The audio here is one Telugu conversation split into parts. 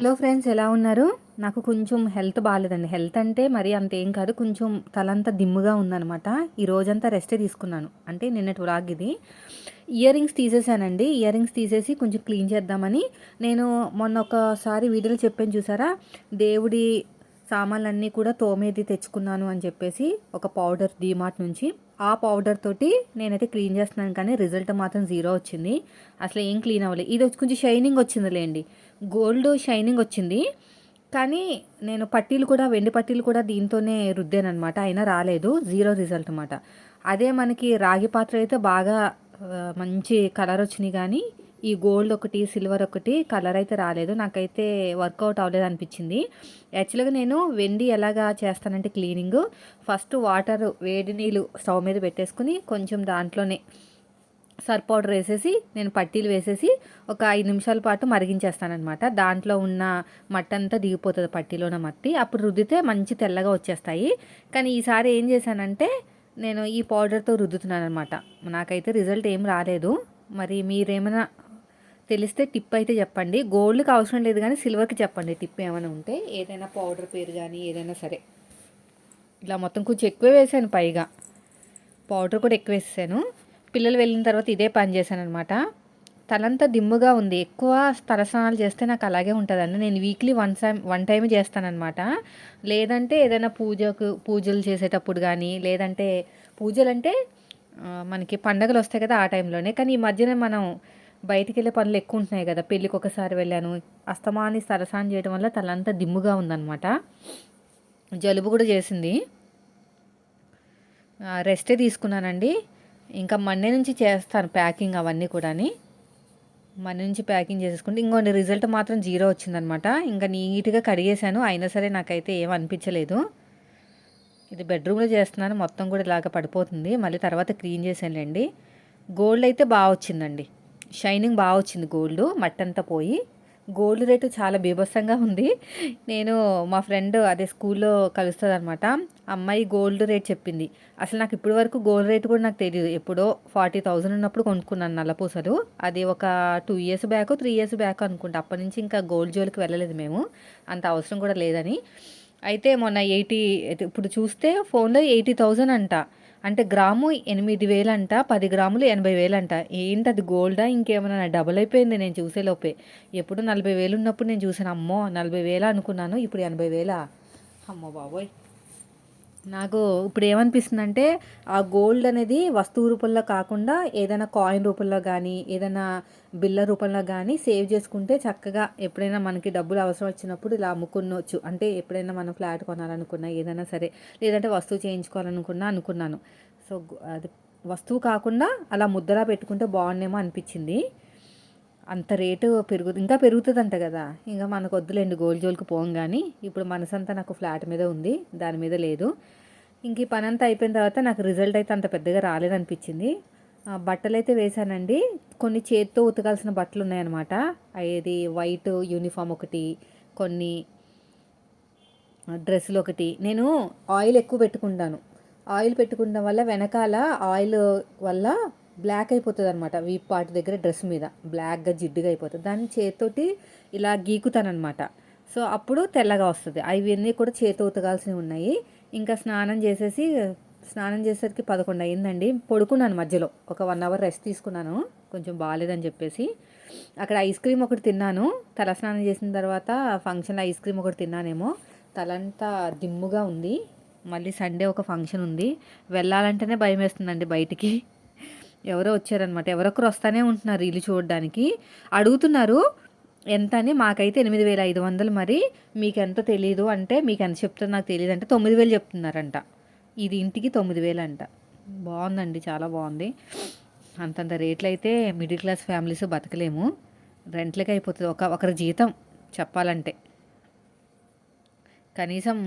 హలో ఫ్రెండ్స్ ఎలా ఉన్నారు? నాకు కొంచెం హెల్త్ బాగాలేదండి హెల్త్ అంటే మరి అంతేం కాదు. కొంచెం తలంతా దిమ్ముగా ఉందనమాట ఈ రోజంతా రెస్టే తీసుకున్నాను. అంటే నిన్నటి వ్లాగ్ ఇది. ఇయర్ రింగ్స్ తీసేసానండి. ఇయర్ రింగ్స్ తీసేసి కొంచెం క్లీన్ చేద్దామని నేను మొన్న ఒకసారి వీడియోలో చెప్పాను చూసారా? దేవుడి సామాన్లన్నీ కూడా తోమేది తెచ్చుకున్నాను అని చెప్పేసి ఒక పౌడర్ డీమార్ట్ నుంచి. ఆ పౌడర్ తోటి నేనైతే క్లీన్ చేస్తున్నాను కానీ రిజల్ట్ మాత్రం జీరో వచ్చింది. అసలు ఏం క్లీన్ అవ్వలేదు. ఇది వచ్చి కొంచెం షైనింగ్ వచ్చిందిలేండి. గోల్డ్ షైనింగ్ వచ్చింది. కానీ నేను పట్టీలు కూడా వెండి పట్టీలు కూడా దీంతోనే రుద్దానమాట అయినా రాలేదు. జీరో రిజల్ట్ అనమాట అదే మనకి రాగి పాత్ర అయితే బాగా మంచి కలర్ వచ్చినాయి కానీ ఈ గోల్డ్ ఒకటి సిల్వర్ ఒకటి కలర్ అయితే రాలేదు. నాకైతే వర్కౌట్ అవ్వలేదు అనిపించింది. యాక్చువల్గా నేను వెండి ఎలాగా చేస్తానంటే క్లీనింగ్. ఫస్ట్ వాటర్ వేడి నీళ్ళు స్టవ్ మీద పెట్టేసుకుని కొంచెం దాంట్లోనే సర్ఫ్ పౌడర్ వేసేసి నేను పట్టీలు వేసేసి ఒక ఐదు నిమిషాల పాటు మరిగించేస్తానమాట దాంట్లో ఉన్న మట్టి అంతా దిగిపోతుంది పట్టీలోన మట్టి. అప్పుడు రుద్దితే మంచి తెల్లగా వచ్చేస్తాయి. కానీ ఈసారి ఏం చేశానంటే నేను ఈ పౌడర్తో రుద్దుతున్నాను అనమాట నాకైతే రిజల్ట్ ఏం రాలేదు. మరి మీరేమైనా తెలిస్తే టిప్ అయితే చెప్పండి. గోల్డ్కి అవసరం లేదు కానీ సిల్వర్కి చెప్పండి. టిప్ ఏమైనా ఉంటే ఏదైనా పౌడర్ పేరు కానీ ఏదైనా సరే. ఇలా మొత్తం కొంచెం ఎక్కువ వేసాను పైగా. పౌడర్ కూడా ఎక్కువ వేసాను పిల్లలు వెళ్ళిన తర్వాత ఇదే పని చేశాను అనమాట తలంతా దిమ్ముగా ఉంది. ఎక్కువ తలస్నానాలు చేస్తే నాకు అలాగే ఉంటుందండి. నేను weekly one time one time చేస్తానమాట లేదంటే ఏదైనా పూజకు పూజలు చేసేటప్పుడు కానీ లేదంటే పూజలు అంటే మనకి పండగలు వస్తాయి కదా ఆ టైంలోనే. కానీ ఈ మధ్యన మనం బయటికి వెళ్ళే పనులు ఎక్కువ ఉంటున్నాయి కదా. పెళ్ళికి ఒకసారి వెళ్ళాను. అస్తమాని సరసాన్ని చేయడం వల్ల తలంతా దిమ్ముగా ఉందన్నమాట. జలుబు కూడా చేసింది. రెస్టే తీసుకున్నానండి. ఇంకా మండే నుంచి చేస్తాను ప్యాకింగ్ అవన్నీ కూడా మండే నుంచి ప్యాకింగ్ చేసేసుకుంటే ఇంకోటి రిజల్ట్ మాత్రం జీరో వచ్చిందనమాట. ఇంకా నీట్గా కడిగేశాను. అయినా సరే నాకైతే ఏం అనిపించలేదు. ఇది బెడ్రూమ్లో చేస్తున్నాను. మొత్తం కూడా ఇలాగ పడిపోతుంది. మళ్ళీ తర్వాత క్లీన్ చేశానులేండి. గోల్డ్ అయితే బాగా వచ్చిందండి. షైనింగ్ బాగా వచ్చింది గోల్డ్ మట్టంతా పోయి. గోల్డ్ రేటు చాలా బీభత్సంగా ఉంది. నేను మా ఫ్రెండ్ అదే స్కూల్లో కలుస్తుంది అనమాట అమ్మాయి గోల్డ్ రేట్ చెప్పింది. అసలు నాకు ఇప్పటి వరకు గోల్డ్ రేట్ కూడా నాకు తెలియదు ఎప్పుడో ఫార్టీ థౌజండ్ ఉన్నప్పుడు కొనుక్కున్నాను నల్లపూసలు. అది ఒక two years back three years back అనుకుంటా. అప్పటి నుంచి ఇంకా గోల్డ్ జోలికి వెళ్ళలేదు మేము. అంత అవసరం కూడా లేదని. అయితే మొన్న ఎయిటీ ఇప్పుడు చూస్తే ఫోన్లో ఎయిటీ థౌజండ్ అంట. అంటే గ్రాము ఎనిమిది వేలంట పది గ్రాములు ఎనభై వేలంట. ఏంటి అది గోల్డా? ఇంకేమైనా డబుల్ అయిపోయింది నేను చూసేలోపే ఎప్పుడు నలభై వేలు ఉన్నప్పుడు నేను చూసాను అమ్మో నలభై వేల అనుకున్నాను ఇప్పుడు ఎనభై వేల? అమ్మో బాబోయ్. నాకు ఇప్పుడు ఏమనిపిస్తుందంటే ఆ గోల్డ్ అనేది వస్తువు రూపంలో కాకుండా ఏదైనా కాయిన్ రూపంలో కానీ ఏదైనా బిల్ల రూపంలో కానీ సేవ్ చేసుకుంటే చక్కగా ఎప్పుడైనా మనకి డబ్బులు అవసరం వచ్చినప్పుడు ఇలా అమ్ముకునవచ్చు అంటే ఎప్పుడైనా మనం ఫ్లాట్ కొనాలనుకున్నా ఏదైనా సరే లేదంటే వస్తువు చేయించుకోవాలనుకున్నా అనుకున్నాను. సో అది వస్తువు కాకుండా అలా ముద్దలా పెట్టుకుంటే బాగుండేమో అనిపించింది. అంత రేటు పెరుగు ఇంకా పెరుగుతుందంట కదా. ఇంకా మనకు వద్దులేండి గోల్డ్ జోల్కి పోం కానీ ఇప్పుడు మనసంతా నాకు ఫ్లాట్ మీద ఉంది. దాని మీద లేదు. ఇంక ఈ పని అంతా అయిపోయిన తర్వాత నాకు రిజల్ట్ అయితే అంత పెద్దగా రాలేదనిపించింది. బట్టలు అయితే వేశానండి. కొన్ని చేతితో ఉతకాల్సిన బట్టలు ఉన్నాయన్నమాట అది వైట్ యూనిఫామ్ ఒకటి కొన్ని డ్రెస్సులు ఒకటి. నేను ఆయిల్ ఎక్కువ పెట్టుకుంటాను. ఆయిల్ పెట్టుకుంటాం వల్ల వెనకాల ఆయిల్ వల్ల బ్లాక్ అయిపోతుంది అనమాట వీప్ పార్ట్ దగ్గర డ్రెస్ మీద. బ్లాక్గా జిడ్డుగా అయిపోతుంది. దాన్ని చేతితోటి ఇలా గీకుతానమాట సో అప్పుడు తెల్లగా వస్తుంది. అవన్నీ కూడా చేతి ఉతకాల్సినవి ఉన్నాయి. ఇంకా స్నానం చేసేసి స్నానం చేసేసరికి పదకొండు అయిందండి. పడుకున్నాను మధ్యలో. ఒక వన్ అవర్ రెస్ట్ తీసుకున్నాను. కొంచెం బాగాలేదని చెప్పేసి. అక్కడ ఐస్ క్రీమ్ ఒకటి తిన్నాను. తల స్నానం చేసిన తర్వాత ఫంక్షన్లో ఐస్ క్రీమ్ ఒకటి తిన్నానేమో. తలంతా దిమ్ముగా ఉంది. మళ్ళీ సండే ఒక ఫంక్షన్ ఉంది. వెళ్ళాలంటేనే భయం వేస్తుందండి బయటికి. ఎవరో వచ్చారనమాట ఎవరొకరు వస్తానే ఉంటున్నారు ఇల్లు చూడడానికి. అడుగుతున్నారు ఎంత అని? మాకైతే ఎనిమిది వేల ఐదు వందలు మరి. మీకు ఎంత తెలియదు అంటే మీకు ఎంత చెప్తారు నాకు తెలియదు అంటే తొమ్మిది వేలు చెప్తున్నారంట. ఇది ఇంటికి తొమ్మిది వేలు అంట బాగుందండి చాలా బాగుంది. అంతంత రేట్లు అయితే మిడిల్ క్లాస్ ఫ్యామిలీస్ బతకలేము. రెంట్లకి అయిపోతుంది. ఒక ఒకరి జీతం చెప్పాలంటే. కనీసం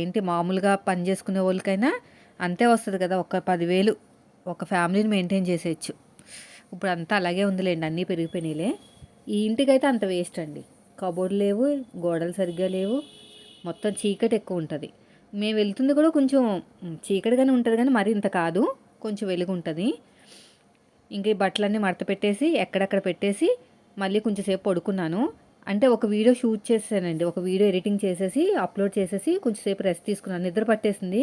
ఏంటి మామూలుగా పని చేసుకునే వాళ్ళకైనా అంతే వస్తుంది కదా ఒక పదివేలు. ఒక ఫ్యామిలీని మెయింటైన్ చేసేయచ్చు. ఇప్పుడు అంతా అలాగే ఉందిలేండి అన్నీ పెరిగిపోయినాయిలే. ఈ ఇంటికైతే అంత వేస్ట్ అండి. కబోర్డ్ లేవు గోడలు సరిగ్గా లేవు మొత్తం చీకటి ఎక్కువ ఉంటుంది. మేము వెళ్తుంది కూడా కొంచెం చీకటిగానే ఉంటుంది కానీ మరి ఇంత కాదు కొంచెం వెలుగు ఉంటుంది ఇంకా ఈ బట్టలన్నీ మడత పెట్టేసి ఎక్కడెక్కడ పెట్టేసి మళ్ళీ కొంచెంసేపు పడుకున్నాను. అంటే ఒక వీడియో షూట్ చేసానండి ఒక వీడియో ఎడిటింగ్ చేసేసి అప్లోడ్ చేసేసి కొంచెంసేపు రెస్ట్ తీసుకున్నాను. నిద్ర పట్టేసింది.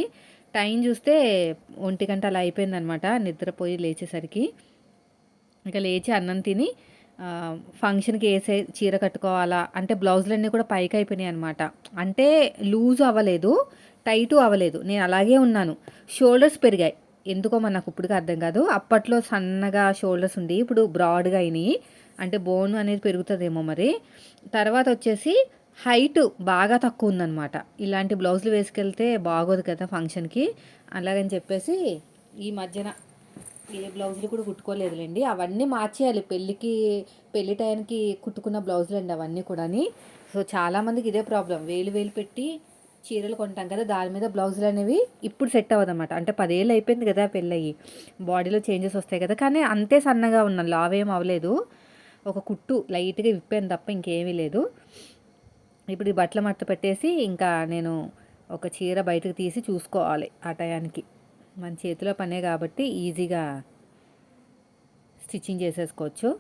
టైం చూస్తే ఒంటి గంట అలా అయిపోయిందనమాట నిద్రపోయి లేచేసరికి. ఇంకా లేచి అన్నం తిని ఫంక్షన్కి వేసే చీర కట్టుకోవాలా? అంటే బ్లౌజులన్నీ కూడా పైకి అయిపోయినాయి అనమాట. అంటే లూజ్ అవ్వలేదు టైటు అవ్వలేదు. నేను అలాగే ఉన్నాను. షోల్డర్స్ పెరిగాయి. ఎందుకో మరి నాకు ఇప్పటికీ అర్థం కాదు. అప్పట్లో సన్నగా షోల్డర్స్ ఉండి ఇప్పుడు బ్రాడ్గా అయినాయి. అంటే బోన్ అనేది పెరుగుతుందేమో మరి. తర్వాత వచ్చేసి హైట్ బాగా తక్కువ ఉందన్నమాట. ఇలాంటి బ్లౌజులు వేసుకెళ్తే బాగోదు కదా ఫంక్షన్కి. అలాగని చెప్పేసి ఈ మధ్యన ఏ బ్లౌజులు కూడా కుట్టుకోలేదులేండి. అవన్నీ మార్చేయాలి. పెళ్ళికి పెళ్ళి టైంకి కుట్టుకున్న బ్లౌజులు అండి అవన్నీ కూడాని. సో చాలామందికి ఇదే ప్రాబ్లం. వేలు వేలు పెట్టి చీరలు కొంటాం కదా దాని మీద బ్లౌజులు అనేవి ఇప్పుడు సెట్ అవ్వదన్నమాట. అంటే పదేళ్ళు అయిపోయింది కదా పెళ్ళయి. బాడీలో చేంజెస్ వస్తాయి కదా. కానీ అంతే సన్నగా ఉన్నాను లావేం అవ్వలేదు. ఒక కుట్టు లైట్గా విప్పాను తప్ప ఇంకేమీ లేదు. ఇప్పుడు ఈ బట్టల మట్ట పెట్టేసి ఇంకా నేను ఒక చీర బయటకు తీసి చూసుకోవాలి ఆ టయానికి. మన చేతిలో పనే కాబట్టి ఈజీగా స్టిచ్చింగ్ చేసేసుకోవచ్చు.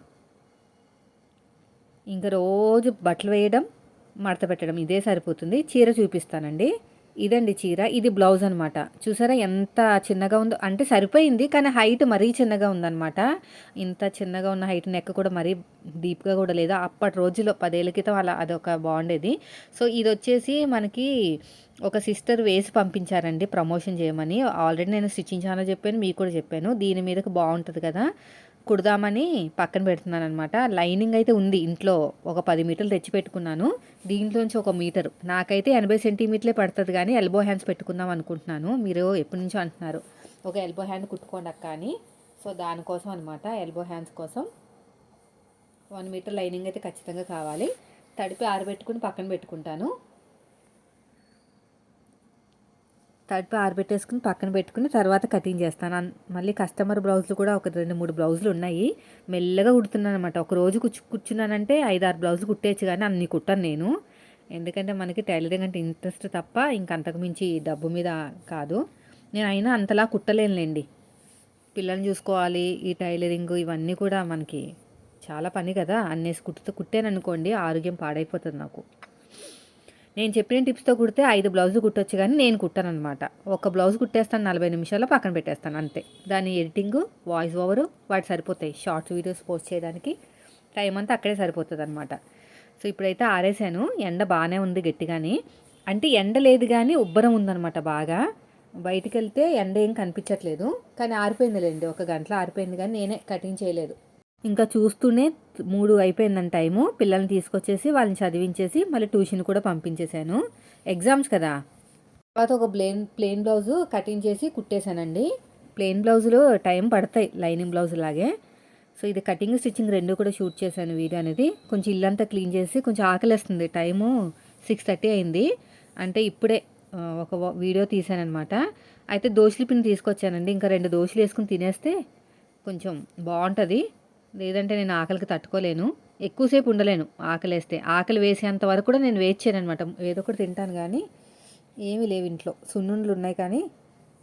ఇంకా రోజు బట్టలు వేయడం మడత పెట్టడం ఇదే సరిపోతుంది. చీర చూపిస్తానండి. ఇదండి చీర. ఇది బ్లౌజ్ అనమాట చూసారా ఎంత చిన్నగా ఉందో. అంటే సరిపోయింది కానీ హైట్ మరీ చిన్నగా ఉందన్నమాట. ఇంత చిన్నగా ఉన్న హైట్ నెక్ కూడా మరీ డీప్గా కూడా లేదు. అప్పటి రోజుల్లో పదేళ్ళ క్రితం అలా అదొక బాగుండేది సో ఇది వచ్చేసి మనకి ఒక సిస్టర్ వేసి పంపించారండి ప్రమోషన్ చేయమని. ఆల్రెడీ నేను స్టిచ్చింగ్ ఛానల్ చెప్పాను మీకు కూడా చెప్పాను. దీని మీదకి బాగుంటుంది కదా. కుడదామని పక్కన పెడుతున్నాను అనమాట లైనింగ్ అయితే ఉంది ఇంట్లో. ఒక పది మీటర్లు తెచ్చి పెట్టుకున్నాను. దీంట్లోంచి ఒక మీటరు. నాకైతే ఎనభై సెంటీమీటర్లే పడుతుంది కానీ ఎల్బో హ్యాండ్స్ పెట్టుకుందాం అనుకుంటున్నాను. మీరు ఎప్పటి నుంచో అంటున్నారు. ఒక ఎల్బో హ్యాండ్ కుట్టుకోండి అక్క అని. సో దానికోసం అనమాట ఎల్బో హ్యాండ్స్ కోసం వన్ మీటర్ లైనింగ్ అయితే ఖచ్చితంగా కావాలి. తడిపి ఆరబెట్టుకుని పక్కన పెట్టుకుంటాను. తడిపి ఆరబెట్టేసుకుని పక్కన పెట్టుకుని తర్వాత కటింగ్ చేస్తాను. మళ్ళీ కస్టమర్ బ్లౌజులు కూడా ఒక రెండు మూడు బ్లౌజులు ఉన్నాయి. మెల్లగా కుడుతున్నాను అనమాట ఒక రోజు కూర్చు కూర్చున్నానంటే ఐదు ఆరు బ్లౌజులు కుట్టేయచ్చు కానీ అన్ని కుట్టాను నేను. ఎందుకంటే మనకి టైలరింగ్ అంటే ఇంట్రెస్ట్ తప్ప ఇంకంతకు మించి డబ్బు మీద కాదు. నేను అయినా అంతలా కుట్టలేనులేండి. పిల్లల్ని చూసుకోవాలి ఈ టైలరింగ్ ఇవన్నీ కూడా మనకి చాలా పని కదా. అన్నేసి కుట్టితే కుట్టాననుకోండి ఆరోగ్యం పాడైపోతుంది నాకు. నేను చెప్పిన టిప్స్తో కుడితే ఐదు బ్లౌజ్ కుట్టొచ్చు కానీ నేను కుట్టాను అనమాట ఒక బ్లౌజ్ కుట్టేస్తాను నలభై నిమిషాల్లో పక్కన పెట్టేస్తాను అంతే. దాని ఎడిటింగ్ వాయిస్ ఓవరు వాటి సరిపోతాయి. షార్ట్స్ వీడియోస్ పోస్ట్ చేయడానికి టైం అంతా అక్కడే సరిపోతుంది అనమాట సో ఇప్పుడైతే ఆరేసాను. ఎండ బాగానే ఉంది గట్టిగాని. అంటే ఎండ లేదు కానీ ఉబ్బరం ఉందనమాట బాగా. బయటికి వెళ్తే ఎండ ఏం కనిపించట్లేదు. కానీ ఆరిపోయిందిలేండి. ఒక గంటలో ఆరిపోయింది కానీ నేనే కటింగ్ చేయలేదు. ఇంకా చూస్తూనే మూడు అయిపోయిందని టైము. పిల్లల్ని తీసుకొచ్చేసి వాళ్ళని చదివించేసి మళ్ళీ ట్యూషన్ కూడా పంపించేశాను. ఎగ్జామ్స్ కదా. తర్వాత ఒక ప్లేన్ ప్లెయిన్ బ్లౌజు కటింగ్ చేసి కుట్టేశానండి. ప్లెయిన్ బ్లౌజులు టైం పడతాయి లైనింగ్ బ్లౌజ్ లాగే. సో ఇది కటింగ్ స్టిచ్చింగ్ రెండు కూడా షూట్ చేశాను వీడియో అనేది. కొంచెం ఇల్లంతా క్లీన్ చేసి కొంచెం ఆకలేస్తుంది. టైము సిక్స్ థర్టీ అయింది. అంటే ఇప్పుడే ఒక వీడియో తీసానమాట అయితే దోశలు పిండి తీసుకొచ్చానండి. ఇంకా రెండు దోశలు వేసుకుని తినేస్తే కొంచెం బాగుంటుంది. లేదంటే నేను ఆకలికి తట్టుకోలేను. ఎక్కువసేపు ఉండలేను ఆకలి వేస్తే ఆకలి వేసేంత వరకు కూడా నేను వెయిట్ చేయను అనమాట ఏదో ఒకటి తింటాను కానీ ఏమీ లేవు ఇంట్లో. సున్నుండ్లు ఉన్నాయి కానీ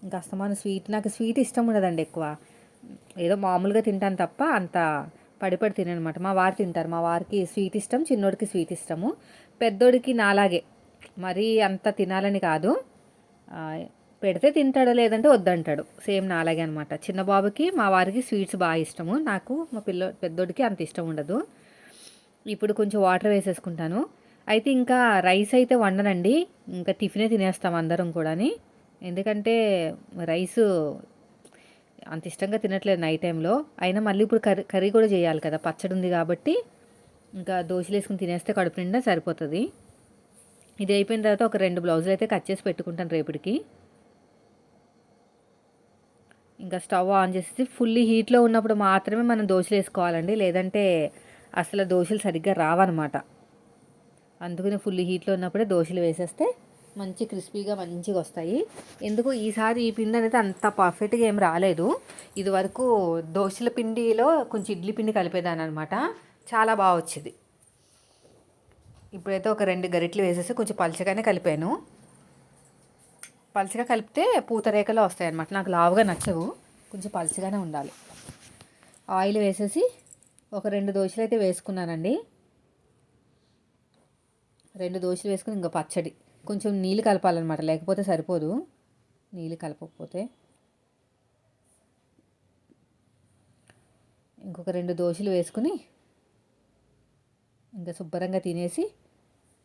ఇంకా అస్తమాన స్వీట్ నాకు స్వీట్ ఇష్టం ఉండదండి ఎక్కువ. ఏదో మామూలుగా తింటాను తప్ప అంత పడిపడి తిననమాట మా వారు తింటారు. మా వారికి స్వీట్ ఇష్టం చిన్నోడికి స్వీట్ ఇష్టము. పెద్దోడికి నాలాగే. మరీ అంత తినాలని కాదు. పెడితే తింటాడో లేదంటే వద్దంటాడు. సేమ్ నాలాగే అనమాట చిన్న బాబుకి మా వారికి స్వీట్స్ బాగా ఇష్టము. నాకు మా పిల్ల పెద్దోడికి అంత ఇష్టం ఉండదు. ఇప్పుడు కొంచెం వాటర్ వేసేసుకుంటాను. అయితే ఇంకా రైస్ అయితే వండనండి. ఇంకా టిఫినే తినేస్తాం అందరం కూడాని. ఎందుకంటే రైస్ అంత ఇష్టంగా తినట్లేదు నైట్ టైంలో. అయినా మళ్ళీ ఇప్పుడు కర్రీ కర్రీ కూడా చేయాలి కదా. పచ్చడి ఉంది కాబట్టి ఇంకా దోశలు వేసుకుని తినేస్తే కడుపు నిండా సరిపోతుంది. ఇది అయిపోయిన తర్వాత ఒక రెండు బ్లౌజులు అయితే కట్ చేసి పెట్టుకుంటాను రేపటికి. ఇంకా స్టవ్ ఆన్ చేసేసి ఫుల్లీ హీట్లో ఉన్నప్పుడు మాత్రమే మనం దోశలు వేసుకోవాలండి. లేదంటే అసలు దోశలు సరిగ్గా రావన్నమాట. అందుకని ఫుల్ హీట్లో ఉన్నప్పుడే దోశలు వేసేస్తే మంచి క్రిస్పీగా మంచిగా వస్తాయి. ఎందుకు? ఈసారి ఈ పిండి అనేది అంత పర్ఫెక్ట్గా ఏం రాలేదు. ఇది వరకు దోశల పిండిలో కొంచెం ఇడ్లీ పిండి కలిపేదాన్ని అనమాట చాలా బాగా వచ్చింది. ఇప్పుడైతే ఒక రెండు గరిటలు వేసేసి కొంచెం పలచగానే కలిపాను. పలచగా కలిపితే పూతరేకలో వస్తాయి అనమాట నాకు లావుగా నచ్చవు. కొంచెం పలచగానే ఉండాలి. ఆయిల్ వేసేసి ఒక రెండు దోశలు అయితే వేసుకున్నానండి. రెండు దోశలు వేసుకుని ఇంకా పచ్చడి. కొంచెం నీళ్ళు కలపాలన్నమాట. లేకపోతే సరిపోదు. నీళ్ళు కలపకపోతే. ఇంకొక రెండు దోశలు వేసుకుని ఇంకా శుభ్రంగా తినేసి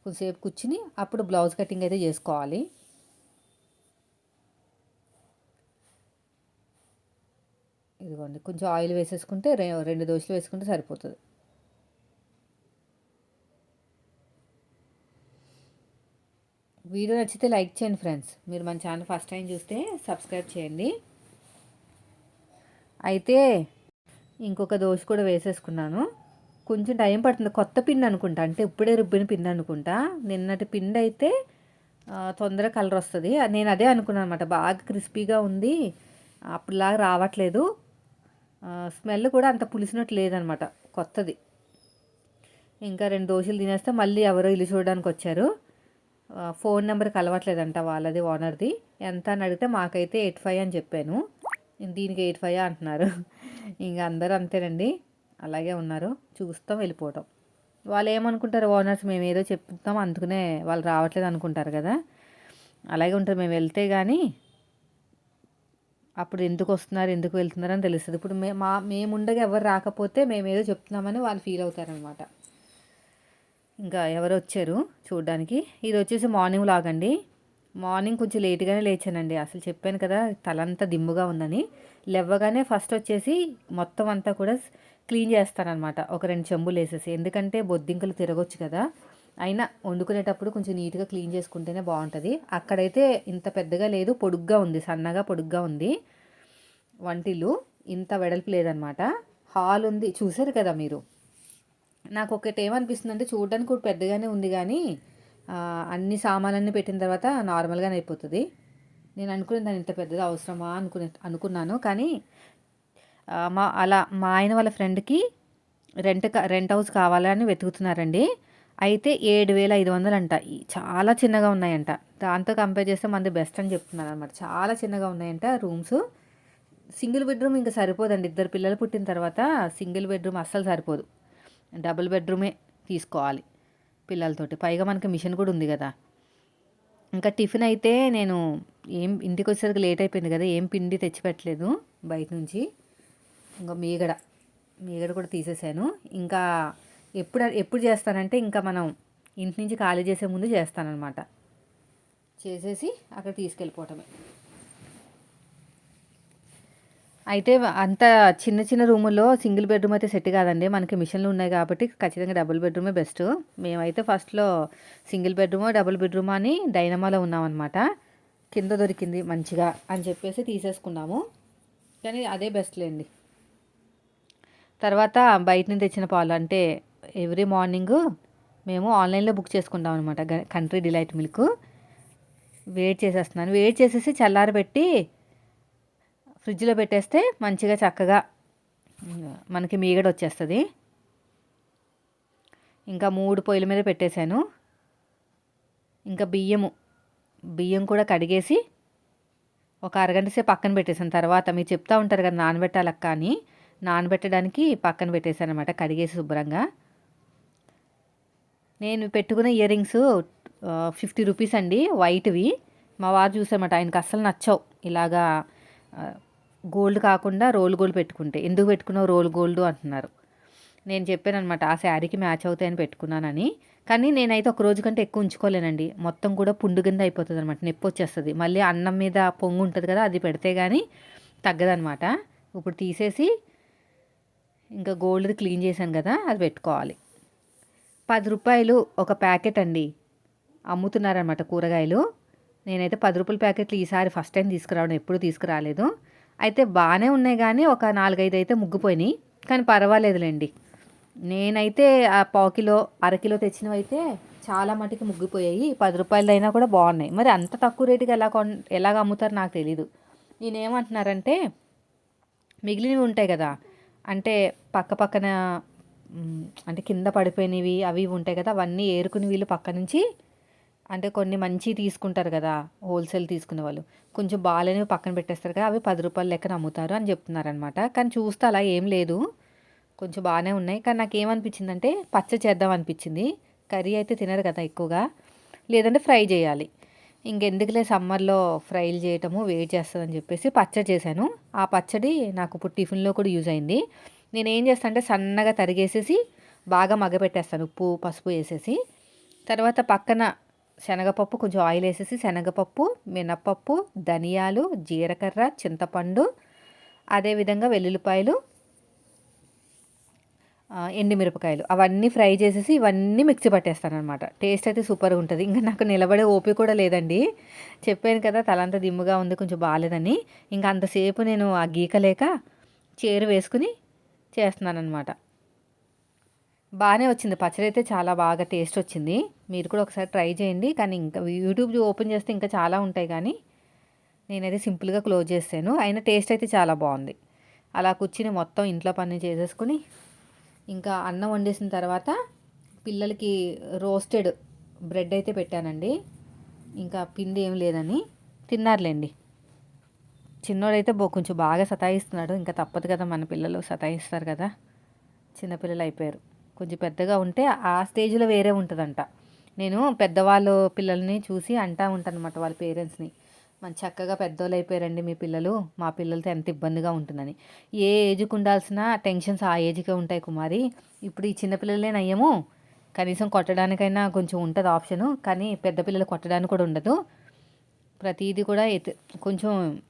కొద్దిసేపు కూర్చుని అప్పుడు బ్లౌజ్ కటింగ్ అయితే చేసుకోవాలి. ఇదిగోండి కొంచెం ఆయిల్ వేసేసుకుంటే రెండు దోశలు వేసుకుంటే సరిపోతుంది. వీడియో నచ్చితే లైక్ చేయండి ఫ్రెండ్స్. మీరు మన ఛానల్ ఫస్ట్ టైం చూస్తే సబ్స్క్రైబ్ చేయండి. అయితే ఇంకొక దోశ కూడా వేసేసుకున్నాను. కొంచెం టైం పడుతుంది. కొత్త పిండి అనుకుంటా. అంటే ఇప్పుడే రుబ్బిన పిండి అనుకుంటా. నిన్నటి పిండి అయితే తొందరగా కలర్ వస్తుంది. నేను అదే అనుకున్నాను అనమాట బాగా క్రిస్పీగా ఉంది. అప్పుడులాగా రావట్లేదు. స్మెల్ కూడా అంత పులిసినట్టు లేదనమాట కొత్తది. ఇంకా రెండు దోశలు తినేస్తే మళ్ళీ ఎవరో ఇల్లు చూడడానికి వచ్చారు. ఫోన్ నెంబర్ కలవట్లేదంట వాళ్ళది ఓనర్ది. ఎంత అని అడిగితే మాకైతే ఎయిట్ ఫైవ్ అని చెప్పాను. దీనికి ఎయిట్ ఫైవ్ అంటున్నారు. ఇంకా అందరూ అంతేనండి అలాగే ఉన్నారు. చూస్తాం వెళ్ళిపోవటం. వాళ్ళు ఏమనుకుంటారు ఓనర్స్ మేము ఏదో చెప్తాం అందుకనే వాళ్ళు రావట్లేదు అనుకుంటారు కదా. అలాగే ఉంటారు మేము వెళ్తే కానీ అప్పుడు ఎందుకు వస్తున్నారు ఎందుకు వెళ్తున్నారు అని తెలుస్తుంది. ఇప్పుడు మే మా మేముండగా ఎవరు రాకపోతే మేము ఏదో చెప్తున్నామని వాళ్ళు ఫీల్ అవుతారనమాట ఇంకా ఎవరు వచ్చారు చూడడానికి? ఇది వచ్చేసి మార్నింగ్ లాగండి మార్నింగ్ కొంచెం లేట్గానే లేచానండి. అసలు చెప్పాను కదా తలంతా దిమ్ముగా ఉందని. లేవగానే ఫస్ట్ వచ్చేసి మొత్తం అంతా కూడా క్లీన్ చేస్తానమాట ఒక రెండు చెంబులు వేసేసి. ఎందుకంటే బొద్దింకలు తిరగొచ్చు కదా. అయినా వండుకునేటప్పుడు కొంచెం నీట్గా క్లీన్ చేసుకుంటేనే బాగుంటుంది అక్కడైతే ఇంత పెద్దగా లేదు పొడుగ్గా ఉంది సన్నగా పొడుగ్గా ఉంది వంటిల్లు. ఇంత వెడల్పు లేదనమాట. హాల్ ఉంది చూసారు కదా మీరు? నాకు ఒకటి ఏమనిపిస్తుంది అంటే చూడడానికి కూడా పెద్దగానే ఉంది కానీ అన్ని సామాన్లన్నీ పెట్టిన తర్వాత నార్మల్గానే అయిపోతుంది. నేను అనుకునే దాన్ని ఇంత పెద్దది అవసరమా అనుకునే అనుకున్నాను. కానీ మా అలా మా ఆయన వాళ్ళ ఫ్రెండ్కి రెంట్ రెంట్ హౌస్ కావాలని వెతుకుతున్నారండి. అయితే ఏడు వేల ఐదు వందలు అంట చాలా చిన్నగా ఉన్నాయంట. దాంతో కంపేర్ చేస్తే మనది బెస్ట్ అని చెప్తున్నారు అనమాట చాలా చిన్నగా ఉన్నాయంట రూమ్స్. సింగిల్ బెడ్రూమ్ ఇంకా సరిపోదండి. ఇద్దరు పిల్లలు పుట్టిన తర్వాత సింగిల్ బెడ్రూమ్ అస్సలు సరిపోదు. డబుల్ బెడ్రూమే తీసుకోవాలి పిల్లలతోటి. పైగా మనకి మిషన్ కూడా ఉంది కదా. ఇంకా టిఫిన్ అయితే నేను ఏం ఇంటికి వచ్చేసరికి లేట్ అయిపోయింది కదా. ఏం పిండి తెచ్చిపెట్టలేదు బయట నుంచి. ఇంకా మీగడ. మీగడ కూడా తీసేసాను. ఇంకా ఎప్పుడు ఎప్పుడు చేస్తానంటే ఇంకా మనం ఇంటి నుంచి ఖాళీ చేసే ముందు చేస్తానన్నమాట. చేసేసి అక్కడ తీసుకెళ్ళిపోవటమే. అయితే అంత చిన్న చిన్న రూముల్లో సింగిల్ బెడ్రూమ్ అయితే సెట్ కాదండి. మనకి మిషన్లు ఉన్నాయి కాబట్టి ఖచ్చితంగా డబుల్ బెడ్రూమే బెస్ట్. మేమైతే ఫస్ట్లో సింగిల్ బెడ్రూమ్ డబుల్ బెడ్రూమ్ అని డైనమాలో ఉన్నామన్నమాట. కింద దొరికింది మంచిగా అని చెప్పేసి తీసేసుకున్నాము. కానీ అదే బెస్ట్ లేండి. తర్వాత బయట నుంచి తెచ్చిన పాలు అంటే ఎవ్రీ మార్నింగ్ మేము ఆన్లైన్లో బుక్ చేసుకుంటాం అనమాట కంట్రీ డిలైట్ మిల్క్. వేడి చేసేస్తున్నాను. వేడి చేసేసి చల్లారబెట్టి ఫ్రిడ్జ్లో పెట్టేస్తే మంచిగా చక్కగా మనకి మీగడ వచ్చేస్తుంది. ఇంకా మూడు పొయ్యిల మీద పెట్టేశాను. ఇంకా బియ్యము బియ్యం కూడా కడిగేసి ఒక అరగంట సేపు పక్కన పెట్టేసాను తర్వాత మీరు చెప్తా ఉంటారు కదా నానబెట్టాలక్క అని. నానబెట్టడానికి పక్కన పెట్టేశాను అనమాట కడిగేసి శుభ్రంగా. నేను పెట్టుకున్న ఇయర్ రింగ్స్ ఫిఫ్టీ రూపీస్ అండి వైట్వి. మా వారు చూసామట ఆయనకు అస్సలు నచ్చవు. ఇలాగా గోల్డ్ కాకుండా రోల్ గోల్డ్ పెట్టుకుంటే. ఎందుకు పెట్టుకున్నావు రోల్ గోల్డ్ అంటున్నారు. నేను చెప్పాను అనమాట ఆ శారీకి మ్యాచ్ అవుతాయని పెట్టుకున్నానని. కానీ నేనైతే ఒక రోజు కంటే ఎక్కువ ఉంచుకోలేనండి. మొత్తం కూడా పుండు కింద అయిపోతుంది అనమాట నొప్పి వచ్చేస్తుంది. మళ్ళీ అన్నం మీద పొంగు ఉంటుంది కదా అది పెడితే కానీ తగ్గదనమాట ఇప్పుడు తీసేసి ఇంకా గోల్డ్ క్లీన్ చేశాను కదా అది పెట్టుకోవాలి. పది రూపాయలు ఒక ప్యాకెట్ అండి. అమ్ముతున్నారనమాట కూరగాయలు. నేనైతే పది రూపాయల ప్యాకెట్లు ఈసారి ఫస్ట్ టైం తీసుకురావడం ఎప్పుడు తీసుకురాలేదు. అయితే బాగానే ఉన్నాయి కానీ ఒక నాలుగైదు అయితే ముగ్గిపోయినాయి. కానీ పర్వాలేదులేండి. నేనైతే ఆ పావు కిలో అరకిలో తెచ్చినవి అయితే చాలా మటుకు ముగ్గిపోయాయి. పది రూపాయలైనా కూడా బాగున్నాయి. మరి అంత తక్కువ రేటుకి ఎలా కొన్ ఎలాగ అమ్ముతారో నాకు తెలీదు. నేనేమంటున్నారంటే మిగిలినవి ఉంటాయి కదా. అంటే పక్క పక్కన అంటే కింద పడిపోయినవి అవి ఉంటాయి కదా అవన్నీ ఏరుకుని వీళ్ళు పక్క నుంచి అంటే కొన్ని మంచి తీసుకుంటారు కదా హోల్సేల్ తీసుకునే వాళ్ళు. కొంచెం బాగాలేనివి పక్కన పెట్టేస్తారు కదా అవి పది రూపాయలు లెక్కన అమ్ముతారు అని చెప్తున్నారనమాట కానీ చూస్తే అలా ఏం లేదు. కొంచెం బాగానే ఉన్నాయి. కానీ నాకు ఏమనిపించింది అంటే పచ్చ చేద్దాం అనిపించింది. కర్రీ అయితే తినరు కదా ఎక్కువగా. లేదంటే ఫ్రై చేయాలి. ఇంకెందుకులే సమ్మర్లో ఫ్రైలు చేయటము వేడి చేస్తుందని చెప్పేసి పచ్చడి చేశాను. ఆ పచ్చడి నాకు ఇప్పుడు టిఫిన్లో కూడా యూజ్ అయింది. నేను ఏం చేస్తాను అంటే సన్నగా తరిగేసేసి బాగా మగ్గపెట్టేస్తాను. ఉప్పు పసుపు వేసేసి. తర్వాత పక్కన శనగపప్పు కొంచెం ఆయిల్ వేసేసి శనగపప్పు మినపప్పు ధనియాలు జీలకర్ర చింతపండు అదేవిధంగా వెల్లుల్లిపాయలు ఎండుమిరపకాయలు. అవన్నీ ఫ్రై చేసేసి ఇవన్నీ మిక్సీ పట్టేస్తాను అనమాట టేస్ట్ అయితే సూపర్గా ఉంటుంది. ఇంకా నాకు నిలబడే ఓపిక కూడా లేదండి. చెప్పాను కదా తలంతా దిమ్ముగా ఉంది కొంచెం బాగాలేదని ఇంకా అంతసేపు నేను ఆ గీకలేక చీర వేసుకుని చేస్తున్నాను అనమాట బాగానే వచ్చింది. పచ్చడి అయితే చాలా బాగా టేస్ట్ వచ్చింది. మీరు కూడా ఒకసారి ట్రై చేయండి. కానీ ఇంకా యూట్యూబ్ ఓపెన్ చేస్తే ఇంకా చాలా ఉంటాయి కానీ నేనైతే సింపుల్గా క్లోజ్ చేసాను అయినా టేస్ట్ అయితే చాలా బాగుంది. అలా కూర్చుని మొత్తం ఇంట్లో పని చేసేసుకుని ఇంకా అన్నం వండేసిన తర్వాత పిల్లలకి రోస్టెడ్ బ్రెడ్ అయితే పెట్టానండి. ఇంకా పిండి ఏం లేదని. తిన్నారులేండి. చిన్నోడైతే బో కొంచెం బాగా సతాయిస్తున్నాడు. ఇంకా తప్పదు కదా మన పిల్లలు సతాయిస్తారు కదా. చిన్నపిల్లలు అయిపోయారు. కొంచెం పెద్దగా ఉంటే ఆ స్టేజ్లో వేరే ఉంటుందంట. నేను పెద్దవాళ్ళు పిల్లల్ని చూసి అంటా ఉంటాను అనమాట వాళ్ళ పేరెంట్స్ని. మన చక్కగా పెద్దోళ్ళు అయిపోయారండి మీ పిల్లలు. మా పిల్లలతో ఎంత ఇబ్బందిగా ఉంటుందని. ఏ ఏజ్కి ఉండాల్సిన టెన్షన్స్ ఆ ఏజ్కే ఉంటాయి కుమారి. ఇప్పుడు ఈ చిన్నపిల్లలే నయ్యము. కనీసం కొట్టడానికైనా కొంచెం ఉంటుంది ఆప్షను. కానీ పెద్ద పిల్లలు కొట్టడానికి కూడా ఉండదు. ప్రతిదీ కూడా కొంచెం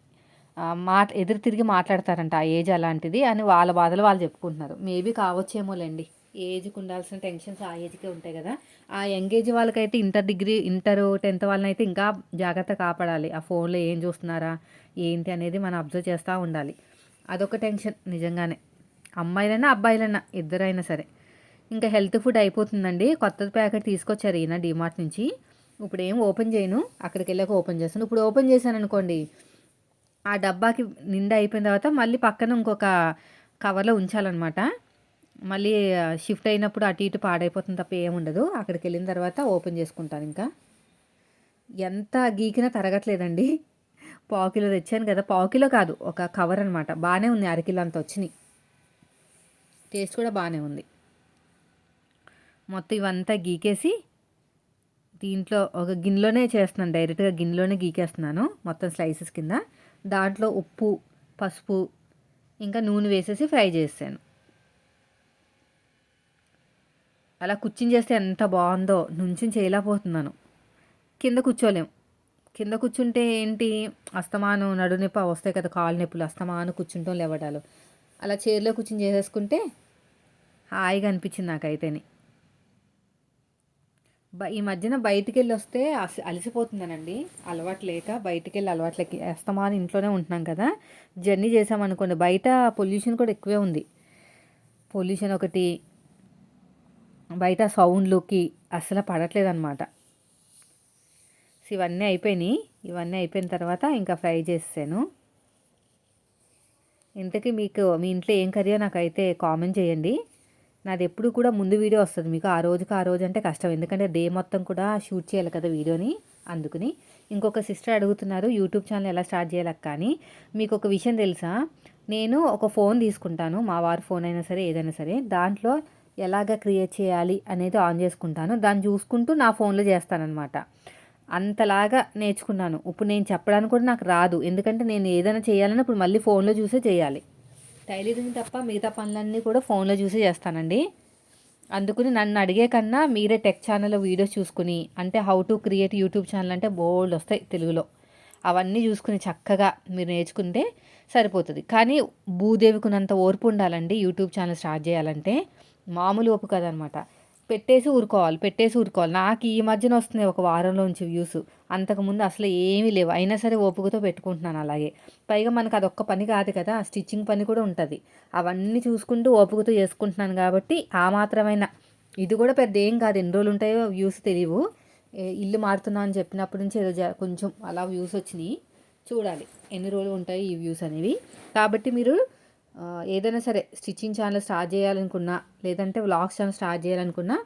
మాట ఎదురు తిరిగి మాట్లాడతారంట ఆ ఏజ్ అలాంటిది అని వాళ్ళ బాధలు వాళ్ళు చెప్పుకుంటున్నారు. మేబీ కావచ్చేమోలేండి. ఏజ్కి ఉండాల్సిన టెన్షన్స్ ఆ ఏజ్కే ఉంటాయి కదా. ఆ యంగ్ ఏజ్ వాళ్ళకైతే ఇంటర్ డిగ్రీ ఇంటర్ టెన్త్ వాళ్ళని అయితే ఇంకా జాగ్రత్త కాపాడాలి. ఆ ఫోన్లో ఏం చూస్తున్నారా ఏంటి అనేది మనం అబ్జర్వ్ చేస్తూ ఉండాలి. అదొక టెన్షన్ నిజంగానే. అమ్మాయిలైనా అబ్బాయిలైనా ఇద్దరైనా సరే. ఇంకా హెల్త్ ఫుడ్ అయిపోతుందండి. కొత్త ప్యాకెట్ తీసుకొచ్చారు ఈయన డిమార్ట్ నుంచి. ఇప్పుడు ఏం ఓపెన్ చేయను. అక్కడికి వెళ్ళాక ఓపెన్ చేస్తాను. ఇప్పుడు ఓపెన్ చేశాను అనుకోండి ఆ డబ్బాకి నిండా అయిపోయిన తర్వాత మళ్ళీ పక్కన ఇంకొక కవర్లో ఉంచాలన్నమాట. మళ్ళీ షిఫ్ట్ అయినప్పుడు అటు ఇటు పాడైపోతుంది తప్ప ఏముండదు అక్కడికి వెళ్ళిన తర్వాత ఓపెన్ చేసుకుంటాను ఇంకా. ఎంత గీకినా తరగట్లేదండి. పావు కిలో తెచ్చాను కదా. పావు కిలో కాదు ఒక కవర్ అనమాట బాగానే ఉంది అరకిలో అంత వచ్చినాయి. టేస్ట్ కూడా బాగానే ఉంది. మొత్తం ఇవంతా గీకేసి దీంట్లో ఒక గిన్నెలోనే చేస్తున్నాను. డైరెక్ట్గా గిన్నెలోనే గీకేస్తున్నాను మొత్తం స్లైసెస్ కింద. దాంట్లో ఉప్పు పసుపు ఇంకా నూనె వేసేసి ఫ్రై చేసాను అలా కుర్చీని చేస్తే ఎంత బాగుందో నుంచి చేయలేకపోతున్నాను. కింద కూర్చోలేం. కింద కూర్చుంటే ఏంటి? అస్తమానం నడునొప్పి వస్తాయి కదా కాలు నొప్పులు అస్తమానం కూర్చుంటాం లేవడాలు. అలా చైర్లో కూర్చుని చేసేసుకుంటే హాయిగా అనిపించింది నాకైతేనే. ఈ మధ్యన బయటికి వెళ్ళి వస్తే అస అలసిపోతుందనండి. అలవాటు లేక బయటికి వెళ్ళి అలవాట్లకి వేస్తామని ఇంట్లోనే ఉంటున్నాం కదా. జర్నీ చేసామనుకోండి బయట పొల్యూషన్ కూడా ఎక్కువే ఉంది. పొల్యూషన్ ఒకటి బయట సౌండ్లోకి అసలు పడట్లేదన్నమాట సో ఇవన్నీ అయిపోయినాయి. ఇవన్నీ అయిపోయిన తర్వాత ఇంకా ఫ్రై చేసాను ఇంతకీ మీకు మీ ఇంట్లో ఏం కర్రీ నాకైతే కామెంట్ చేయండి. నాది ఎప్పుడు కూడా ముందు వీడియో వస్తుంది. మీకు ఆ రోజుకి ఆ రోజు అంటే కష్టం. ఎందుకంటే డే మొత్తం కూడా షూట్ చేయాలి కదా వీడియోని అందుకుని. ఇంకొక సిస్టర్ అడుగుతున్నారు యూట్యూబ్ ఛానల్ ఎలా స్టార్ట్ చేయాలి కానీ మీకు ఒక విషయం తెలుసా? నేను ఒక ఫోన్ తీసుకుంటాను మా వారి ఫోన్ అయినా సరే ఏదైనా సరే. దాంట్లో ఎలాగ క్రియేట్ చేయాలి అనేది ఆన్ చేసుకుంటాను. దాన్ని చూసుకుంటూ నా ఫోన్లో చేస్తానన్నమాట. అంతలాగా నేర్చుకున్నాను. ఇప్పుడు నేను చెప్పడానికి కూడా నాకు రాదు. ఎందుకంటే నేను ఏదైనా చేయాలన్నా ఇప్పుడు మళ్ళీ ఫోన్లో చూసే చేయాలి. టైలరింగ్ తప్ప మిగతా పనులన్నీ కూడా ఫోన్లో చూసే చేస్తానండి. అందుకని నన్ను అడిగే కన్నా మీరే టెక్ ఛానల్లో వీడియోస్ చూసుకుని అంటే how to create YouTube channel అంటే బోల్డ్ వస్తాయి తెలుగులో. అవన్నీ చూసుకుని చక్కగా మీరు నేర్చుకుంటే సరిపోతుంది. కానీ భూదేవికున్నంత ఓర్పు ఉండాలండి యూట్యూబ్ ఛానల్ స్టార్ట్ చేయాలంటే. మామూలు ఓపు కదనమాట. పెట్టేసి ఊరుకోవాలి పెట్టేసి ఊరుకోవాలి. నాకు ఈ మధ్యన వస్తున్నాయి ఒక వారంలోంచి వ్యూస్ అంతకుముందు అసలు ఏమీ లేవు. అయినా సరే ఓపికతో పెట్టుకుంటున్నాను అలాగే. పైగా మనకు అదొక్క పని కాదు కదా స్టిచ్చింగ్ పని కూడా ఉంటుంది. అవన్నీ చూసుకుంటూ ఓపికతో చేసుకుంటున్నాను కాబట్టి ఆ మాత్రమైన. ఇది కూడా పెద్ద ఏం కాదు. ఎన్ని రోజులు ఉంటాయో వ్యూస్ తెలియవు. ఇల్లు మారుతున్నా అని చెప్పినప్పటి నుంచి ఏదో కొంచెం అలా వ్యూస్ వచ్చినాయి. చూడాలి ఎన్ని రోజులు ఉంటాయి ఈ వ్యూస్ అనేవి. కాబట్టి మీరు ఏదైనా సరే స్టిచ్చింగ్ ఛానల్ స్టార్ట్ చేయాలనుకున్నా లేదంటే వ్లాగ్స్ ఛానల్ స్టార్ట్ చేయాలనుకున్నా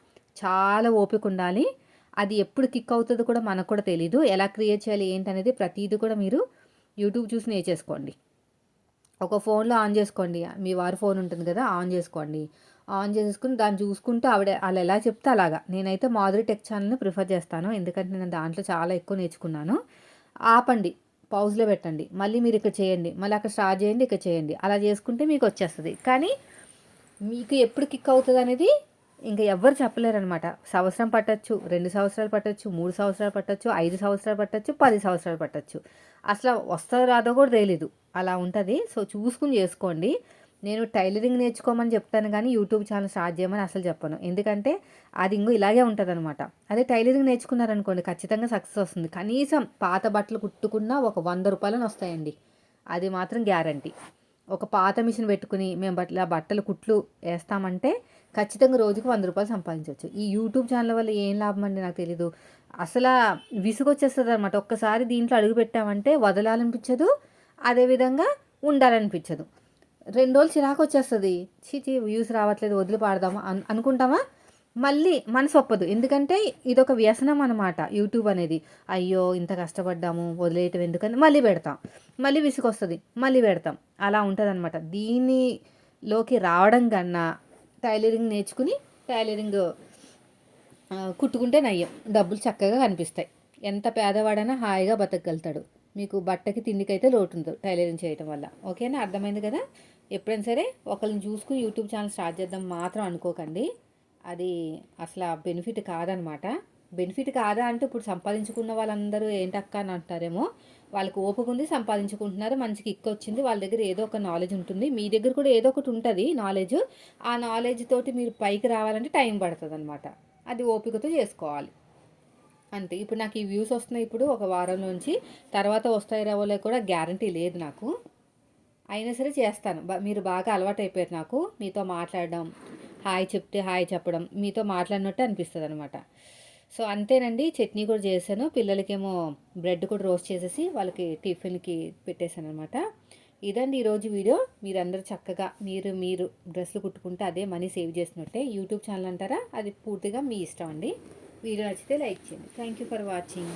చాలా ఓపిక ఉండాలి. అది ఎప్పుడు కిక్ అవుతుందో కూడా మనకు కూడా తెలీదు. ఎలా క్రియేట్ చేయాలి ఏంటనేది ప్రతీది ప్రతిదీ కూడా మీరు యూట్యూబ్ చూసి నేర్చేసుకోండి. ఒక ఫోన్లో ఆన్ చేసుకోండి. మీ వారి ఫోన్ ఉంటుంది కదా ఆన్ చేసుకోండి. ఆన్ చేసుకుని దాన్ని చూసుకుంటూ ఆవిడ వాళ్ళు ఎలా చెప్తే అలాగా. నేనైతే మాధురి టెక్ ఛానల్ని ప్రిఫర్ చేస్తాను. ఎందుకంటే నేను దాంట్లో చాలా ఎక్కువ నేర్చుకున్నాను. ఆపండి. పౌజ్లో పెట్టండి. మళ్ళీ మీరు ఇక్కడ చేయండి. మళ్ళీ అక్కడ స్టార్ట్ చేయండి ఇక్కడ చేయండి. అలా చేసుకుంటే మీకు వచ్చేస్తుంది. కానీ మీకు ఎప్పుడు కిక్ అవుతుంది అనేది ఇంకా ఎవ్వరు చెప్పలేరనమాట సంవత్సరం పట్టచ్చు రెండు సంవత్సరాలు పట్టచ్చు మూడు సంవత్సరాలు పట్టచ్చు ఐదు సంవత్సరాలు పట్టచ్చు పది సంవత్సరాలు పట్టచ్చు. అసలు వస్తుందో రాదో కూడా తెలియదు అలా ఉంటుంది. సో చూసుకుని చేసుకోండి. నేను టైలరింగ్ నేర్చుకోమని చెప్తాను కానీ యూట్యూబ్ ఛానల్ స్టార్ట్ చేయమని అసలు చెప్పను. ఎందుకంటే అది ఇంకో ఇలాగే ఉంటుంది అనమాట అదే టైలరింగ్ నేర్చుకున్నారనుకోండి ఖచ్చితంగా సక్సెస్ వస్తుంది. కనీసం పాత బట్టలు కుట్టుకున్నా ఒక వంద రూపాయలని వస్తాయండి. అది మాత్రం గ్యారంటీ. ఒక పాత మిషన్ పెట్టుకుని మేము బట్టల బట్టలు కుట్లు వేస్తామంటే ఖచ్చితంగా రోజుకు వంద రూపాయలు సంపాదించవచ్చు. ఈ యూట్యూబ్ ఛానల్ వల్ల ఏం లాభం అండి నాకు తెలీదు. అసలు విసుగొచ్చేస్తుంది అనమాట ఒక్కసారి దీంట్లో అడుగు పెట్టామంటే వదలాలనిపించదు అదేవిధంగా ఉండాలనిపించదు. రెండు రోజులు చిరాకు వచ్చేస్తుంది. చీచి వ్యూస్ రావట్లేదు వదిలి పాడదాము అను అనుకుంటామా మళ్ళీ మనసు ఒప్పదు. ఎందుకంటే ఇది ఒక వ్యసనం అనమాట యూట్యూబ్ అనేది. అయ్యో ఇంత కష్టపడ్డాము వదిలేయటం ఎందుకని మళ్ళీ పెడతాం. మళ్ళీ విసుగొస్తుంది మళ్ళీ పెడతాం. అలా ఉంటుంది అనమాట దీనిలోకి రావడం కన్నా టైలరింగ్ నేర్చుకుని టైలరింగ్ కుట్టుకుంటే నయ్యం. డబ్బులు చక్కగా కనిపిస్తాయి. ఎంత పేదవాడైనా హాయిగా బతకగలుగుతాడు. మీకు బట్టకి తిండికైతే లోటు ఉండదు టైలరింగ్ చేయటం వల్ల. ఓకేనా అర్థమైంది కదా? ఎప్పుడైనా సరే ఒకరిని చూసుకుని యూట్యూబ్ ఛానల్ స్టార్ట్ చేద్దాం మాత్రం అనుకోకండి. అది అసలు బెనిఫిట్ కాదనమాట. బెనిఫిట్ కాదా అంటే ఇప్పుడు సంపాదించుకున్న వాళ్ళందరూ ఏంటక్క అని అంటారేమో. వాళ్ళకి ఓపిక ఉంది సంపాదించుకుంటున్నారు మంచి కిక్ వచ్చింది వాళ్ళ దగ్గర ఏదో ఒక నాలెడ్జ్ ఉంటుంది. మీ దగ్గర కూడా ఏదో ఒకటి ఉంటుంది నాలెడ్జ్ ఆ నాలెడ్జ్ తోటి మీరు పైకి రావాలంటే టైం పడుతుంది అనమాట అది ఓపికతో చేసుకోవాలి. అంతే ఇప్పుడు నాకు ఈ వ్యూస్ వస్తున్నాయి ఇప్పుడు ఒక వారం నుంచి. తర్వాత వస్తాయి రావాలో కూడా గ్యారంటీ లేదు నాకు. అయినా సరే చేస్తాను. మీరు బాగా అలవాటు అయిపోయారు నాకు. మీతో మాట్లాడడం హాయ్ చెప్తే హాయ్ చెప్పడం మీతో మాట్లాడినట్టు అనిపిస్తుంది అనమాట సో అంతేనండి. చట్నీ కూడా చేశాను. పిల్లలకేమో బ్రెడ్ కూడా రోస్ట్ చేసేసి వాళ్ళకి టిఫిన్కి పెట్టేశాను అనమాట ఇదండి ఈరోజు వీడియో. మీరందరూ చక్కగా మీరు మీరు డ్రెస్సులు కుట్టుకుంటే అదే మనీ సేవ్ చేసినట్టే యూట్యూబ్ ఛానల్ అంటారా? అది పూర్తిగా మీ ఇష్టం అండి. వీడియో నచ్చితే లైక్ చేయండి. Thank you for watching